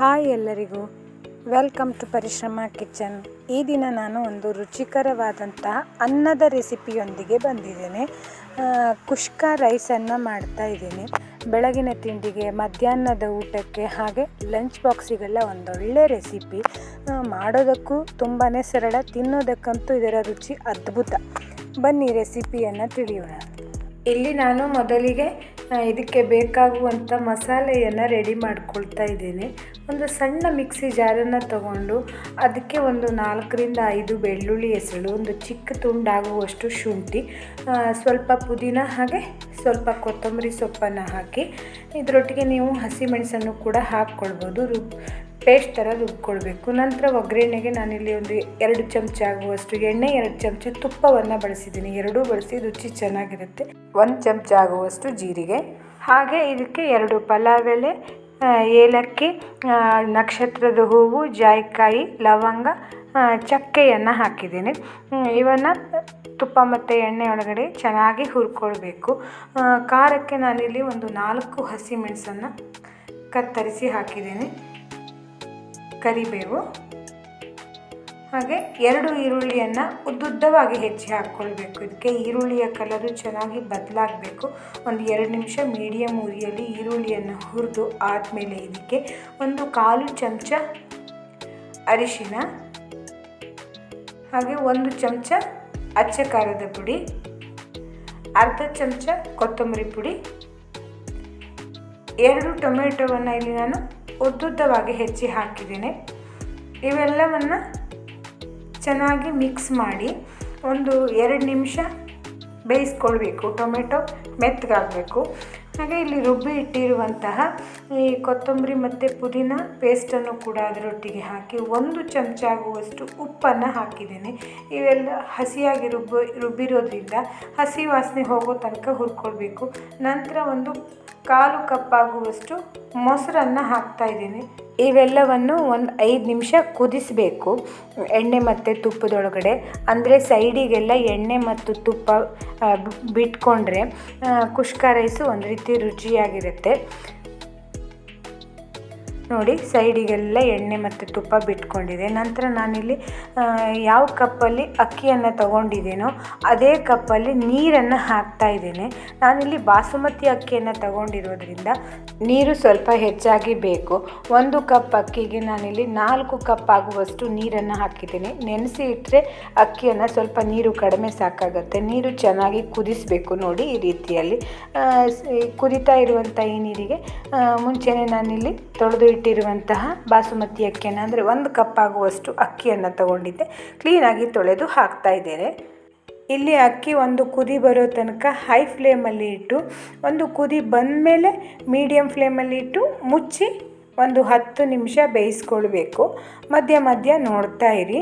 Hi ಎಲ್ಲರಿಗೂ. Welcome to Parishrama kitchen. ಈ ದಿನ ನಾನು ಒಂದು ರುಚಿಕರವಾದಂಥ ಅನ್ನದ ರೆಸಿಪಿಯೊಂದಿಗೆ ಬಂದಿದ್ದೇನೆ. ಕುಷ್ಕ ರೈಸನ್ನು ಮಾಡ್ತಾ ಇದ್ದೀನಿ. ಬೆಳಗಿನ ತಿಂಡಿಗೆ, ಮಧ್ಯಾಹ್ನದ ಊಟಕ್ಕೆ ಹಾಗೆ ಲಂಚ್ ಬಾಕ್ಸಿಗೆಲ್ಲ ಒಂದೊಳ್ಳೆ ರೆಸಿಪಿ. ಮಾಡೋದಕ್ಕೂ ತುಂಬಾ ಸರಳ, ತಿನ್ನೋದಕ್ಕಂತೂ ಇದರ ರುಚಿ ಅದ್ಭುತ. ಬನ್ನಿ ರೆಸಿಪಿಯನ್ನು ತಿಳಿಯೋಣ. ಇಲ್ಲಿ ನಾನು ಮೊದಲಿಗೆ ಇದಕ್ಕೆ ಬೇಕಾಗುವಂಥ ಮಸಾಲೆಯನ್ನು ರೆಡಿ ಮಾಡ್ಕೊಳ್ತಾ ಇದ್ದೇನೆ. ಒಂದು ಸಣ್ಣ ಮಿಕ್ಸಿ ಜಾರನ್ನು ತಗೊಂಡು ಅದಕ್ಕೆ ಒಂದು ನಾಲ್ಕರಿಂದ ಐದು ಬೆಳ್ಳುಳ್ಳಿ ಹೆಸಳು, ಒಂದು ಚಿಕ್ಕ ತುಂಡಾಗುವಷ್ಟು ಶುಂಠಿ ಸ್ವಲ್ಪ ಪುದೀನ ಹಾಗೆ ಸ್ವಲ್ಪ ಕೊತ್ತಂಬರಿ ಸೊಪ್ಪನ್ನು ಹಾಕಿ, ಇದರೊಟ್ಟಿಗೆ ನೀವು ಹಸಿಮೆಣಸನ್ನು ಕೂಡ ಹಾಕ್ಕೊಳ್ಬೋದು. ರುಬ್ ಪೇಸ್ಟ್ ಥರ ರುಬ್ಕೊಳ್ಬೇಕು. ನಂತರ ಒಗ್ಗರಣೆಗೆ ನಾನಿಲ್ಲಿ ಒಂದು ಎರಡು ಚಮಚ ಆಗುವಷ್ಟು ಎಣ್ಣೆ, ಎರಡು ಚಮಚ ತುಪ್ಪವನ್ನು ಬಳಸಿದ್ದೀನಿ. ಎರಡೂ ಬಳಸಿ ರುಚಿ ಚೆನ್ನಾಗಿರುತ್ತೆ. ಒಂದು ಚಮಚ ಆಗುವಷ್ಟು ಜೀರಿಗೆ. ಹಾಗೆ ಇದಕ್ಕೆ ಎರಡು ಪಲಾವೆಲೆ ಏಲಕ್ಕಿ ನಕ್ಷತ್ರದ ಹೂವು, ಜಾಯಿಕಾಯಿ, ಲವಂಗ ಚಕ್ಕೆಯನ್ನು ಹಾಕಿದ್ದೀನಿ. ಇವನ್ನು ತುಪ್ಪ ಮತ್ತು ಎಣ್ಣೆ ಒಳಗಡೆ ಚೆನ್ನಾಗಿ ಹುರ್ಕೊಳ್ಬೇಕು. ಖಾರಕ್ಕೆ ನಾನಿಲ್ಲಿ ಒಂದು ನಾಲ್ಕು ಹಸಿಮೆಣಸನ್ನು ಕತ್ತರಿಸಿ ಹಾಕಿದ್ದೀನಿ. ಕರಿಬೇವು. ಹಾಗೆ ಎರಡು ಈರುಳ್ಳಿಯನ್ನು ಉದ್ದುದ್ದವಾಗಿ ಹೆಚ್ಚಿ ಹಾಕ್ಕೊಳ್ಬೇಕು. ಇದಕ್ಕೆ ಈರುಳ್ಳಿಯ ಕಲರು ಚೆನ್ನಾಗಿ ಬದಲಾಗಬೇಕು. ಒಂದು ಎರಡು ನಿಮಿಷ ಮೀಡಿಯಮ್ ಉರಿಯಲ್ಲಿ ಈರುಳ್ಳಿಯನ್ನು ಹುರಿದು ಆದಮೇಲೆ ಇದಕ್ಕೆ ಒಂದು ಕಾಲು ಚಮಚ ಅರಿಶಿನ, ಹಾಗೆ ಒಂದು ಚಮಚ ಅಚ್ಚ ಖಾರದ ಪುಡಿ, ಅರ್ಧ ಚಮಚ ಕೊತ್ತಂಬರಿ ಪುಡಿ, ಎರಡು ಟೊಮೆಟೊವನ್ನು ಇಲ್ಲಿ ನಾನು ಉದ್ದುದ್ದವಾಗಿ ಹೆಚ್ಚಿ ಹಾಕಿದ್ದೀನಿ. ಇವೆಲ್ಲವನ್ನು ಚೆನ್ನಾಗಿ ಮಿಕ್ಸ್ ಮಾಡಿ ಒಂದು ಎರಡು ನಿಮಿಷ ಬೇಯಿಸ್ಕೊಳ್ಬೇಕು. ಟೊಮೆಟೊ ಮೆತ್ತಗಾಗಬೇಕು. ಹಾಗೆ ಇಲ್ಲಿ ರುಬ್ಬಿ ಇಟ್ಟಿರುವಂತಹ ಈ ಕೊತ್ತಂಬರಿ ಮತ್ತು ಪುದೀನ ಪೇಸ್ಟನ್ನು ಕೂಡ ಅದರೊಟ್ಟಿಗೆ ಹಾಕಿ ಒಂದು ಚಮಚ ಆಗುವಷ್ಟು ಉಪ್ಪನ್ನು ಹಾಕಿದ್ದೇನೆ. ಇವೆಲ್ಲ ಹಸಿಯಾಗಿ ರುಬ್ಬ ರುಬ್ಬಿರೋದ್ರಿಂದ ಹಸಿ ವಾಸನೆ ಹೋಗೋ ತನಕ ಹುರ್ಕೊಳ್ಬೇಕು. ನಂತರ ಒಂದು ಕಾಲು ಕಪ್ಪಾಗುವಷ್ಟು ಮೊಸರನ್ನು ಹಾಕ್ತಾ ಇದ್ದೀನಿ. ಇವೆಲ್ಲವನ್ನು ಒಂದು ಐದು ನಿಮಿಷ ಕುದಿಸಬೇಕು. ಎಣ್ಣೆ ಮತ್ತು ತುಪ್ಪದೊಳಗಡೆ. ಅಂದರೆ ಸೈಡಿಗೆಲ್ಲ ಎಣ್ಣೆ ಮತ್ತು ತುಪ್ಪ ಬಿಟ್ಕೊಂಡ್ರೆ ಕುಷ್ಕ ರೈಸು ಒಂದು ರೀತಿ ರುಚಿಯಾಗಿರುತ್ತೆ. ನೋಡಿ ಸೈಡಿಗೆಲ್ಲ ಎಣ್ಣೆ ಮತ್ತು ತುಪ್ಪ ಬಿಟ್ಕೊಂಡಿದೆ. ನಂತರ ನಾನಿಲ್ಲಿ ಯಾವ ಕಪ್ಪಲ್ಲಿ ಅಕ್ಕಿಯನ್ನು ತಗೊಂಡಿದ್ದೇನೋ ಅದೇ ಕಪ್ಪಲ್ಲಿ ನೀರನ್ನು ಹಾಕ್ತಾ ಇದ್ದೇನೆ. ನಾನಿಲ್ಲಿ ಬಾಸುಮತಿ ಅಕ್ಕಿಯನ್ನು ತಗೊಂಡಿರೋದ್ರಿಂದ ನೀರು ಸ್ವಲ್ಪ ಹೆಚ್ಚಾಗಿ ಬೇಕು. ಒಂದು ಕಪ್ ಅಕ್ಕಿಗೆ ನಾನಿಲ್ಲಿ ನಾಲ್ಕು ಕಪ್ ಆಗುವಷ್ಟು ನೀರನ್ನು ಹಾಕಿದ್ದೇನೆ. ನೆನೆಸಿ ಇಟ್ಟರೆ ಅಕ್ಕಿಯನ್ನು ಸ್ವಲ್ಪ ನೀರು ಕಡಿಮೆ ಸಾಕಾಗುತ್ತೆ. ನೀರು ಚೆನ್ನಾಗಿ ಕುದಿಸಬೇಕು ನೋಡಿ ಈ ರೀತಿಯಲ್ಲಿ. ಕುದಿತಾ ಇರುವಂಥ ಈ ನೀರಿಗೆ ಮುಂಚೆನೇ ನಾನಿಲ್ಲಿ ತೊಳೆದು ಇಟ್ಟಿರುವಂತಹ ಬಾಸುಮತಿ ಅಕ್ಕಿಯನ್ನು, ಅಂದರೆ ಒಂದು ಕಪ್ ಆಗುವಷ್ಟು ಅಕ್ಕಿಯನ್ನು ತಗೊಂಡಿದ್ದೆ. ಕ್ಲೀನಾಗಿ ತೊಳೆದು ಹಾಕ್ತಾ ಇದ್ದೇನೆ. ಇಲ್ಲಿ ಅಕ್ಕಿ ಒಂದು ಕುದಿ ಬರೋ ತನಕ ಹೈ ಫ್ಲೇಮಲ್ಲಿ ಇಟ್ಟು, ಒಂದು ಕುದಿ ಬಂದಮೇಲೆ ಮೀಡಿಯಮ್ ಫ್ಲೇಮಲ್ಲಿ ಇಟ್ಟು ಮುಚ್ಚಿ ಒಂದು ಹತ್ತು ನಿಮಿಷ ಬೇಯಿಸ್ಕೊಳ್ಬೇಕು. ಮಧ್ಯ ಮಧ್ಯ ನೋಡ್ತಾ ಇರಿ.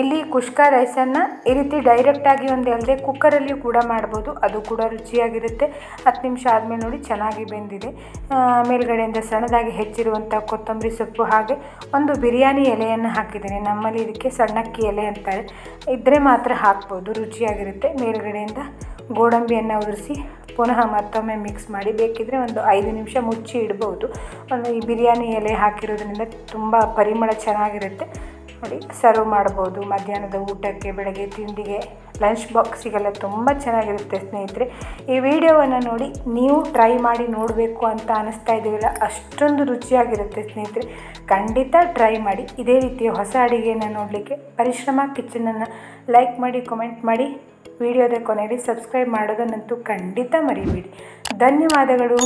ಇಲ್ಲಿ ಕುಷ್ಕ ರೈಸನ್ನು ಈ ರೀತಿ ಡೈರೆಕ್ಟಾಗಿ ಒಂದು ಅಲ್ಲದೆ ಕುಕ್ಕರಲ್ಲಿಯೂ ಕೂಡ ಮಾಡ್ಬೋದು. ಅದು ಕೂಡ ರುಚಿಯಾಗಿರುತ್ತೆ. ಹತ್ತು ನಿಮಿಷ ಆದಮೇಲೆ ನೋಡಿ ಚೆನ್ನಾಗಿ ಬೆಂದಿದೆ. ಮೇಲ್ಗಡೆಯಿಂದ ಸಣ್ಣದಾಗಿ ಹೆಚ್ಚಿರುವಂಥ ಕೊತ್ತಂಬರಿ ಸೊಪ್ಪು ಹಾಗೆ ಒಂದು ಬಿರಿಯಾನಿ ಎಲೆಯನ್ನು ಹಾಕಿದ್ದೀನಿ. ನಮ್ಮಲ್ಲಿ ಇದಕ್ಕೆ ಸಣ್ಣಕ್ಕಿ ಎಲೆ ಅಂತಾರೆ. ಇದ್ದರೆ ಮಾತ್ರ ಹಾಕ್ಬೋದು. ರುಚಿಯಾಗಿರುತ್ತೆ. ಮೇಲ್ಗಡೆಯಿಂದ ಗೋಡಂಬಿಯನ್ನು ಉದುರಿಸಿ ಪುನಃ ಮತ್ತೊಮ್ಮೆ ಮಿಕ್ಸ್ ಮಾಡಿ. ಬೇಕಿದ್ದರೆ ಒಂದು ಐದು ನಿಮಿಷ ಮುಚ್ಚಿ ಇಡ್ಬೋದು. ಒಂದು ಈ ಬಿರಿಯಾನಿ ಎಲೆ ಹಾಕಿರೋದ್ರಿಂದ ತುಂಬ ಪರಿಮಳ ಚೆನ್ನಾಗಿರುತ್ತೆ. ನೋಡಿ ಸರ್ವ್ ಮಾಡ್ಬೋದು. ಮಧ್ಯಾಹ್ನದ ಊಟಕ್ಕೆ, ಬೆಳಗ್ಗೆ ತಿಂಡಿಗೆ ಲಂಚ್ ಬಾಕ್ಸಿಗೆಲ್ಲ ತುಂಬ ಚೆನ್ನಾಗಿರುತ್ತೆ ಸ್ನೇಹಿತರೆ. ಈ ವಿಡಿಯೋವನ್ನು ನೋಡಿ ನೀವು ಟ್ರೈ ಮಾಡಿ ನೋಡಬೇಕು ಅಂತ ಅನ್ನಿಸ್ತಾ ಇದ್ದೀವಲ್ಲ ಅಷ್ಟೊಂದು ರುಚಿಯಾಗಿರುತ್ತೆ ಸ್ನೇಹಿತರೆ. ಖಂಡಿತ ಟ್ರೈ ಮಾಡಿ. ಇದೇ ರೀತಿಯ ಹೊಸ ಅಡುಗೆಯನ್ನು ನೋಡಲಿಕ್ಕೆ ಪರಿಶ್ರಮ ಕಿಚನನ್ನು ಲೈಕ್ ಮಾಡಿ ಕಮೆಂಟ್ ಮಾಡಿ. ವಿಡಿಯೋದ ಕೊನೆಯಲ್ಲಿ ಸಬ್ಸ್ಕ್ರೈಬ್ ಮಾಡೋದನ್ನಂತೂ ಖಂಡಿತ ಮರಿಬೇಡಿ. ಧನ್ಯವಾದಗಳು.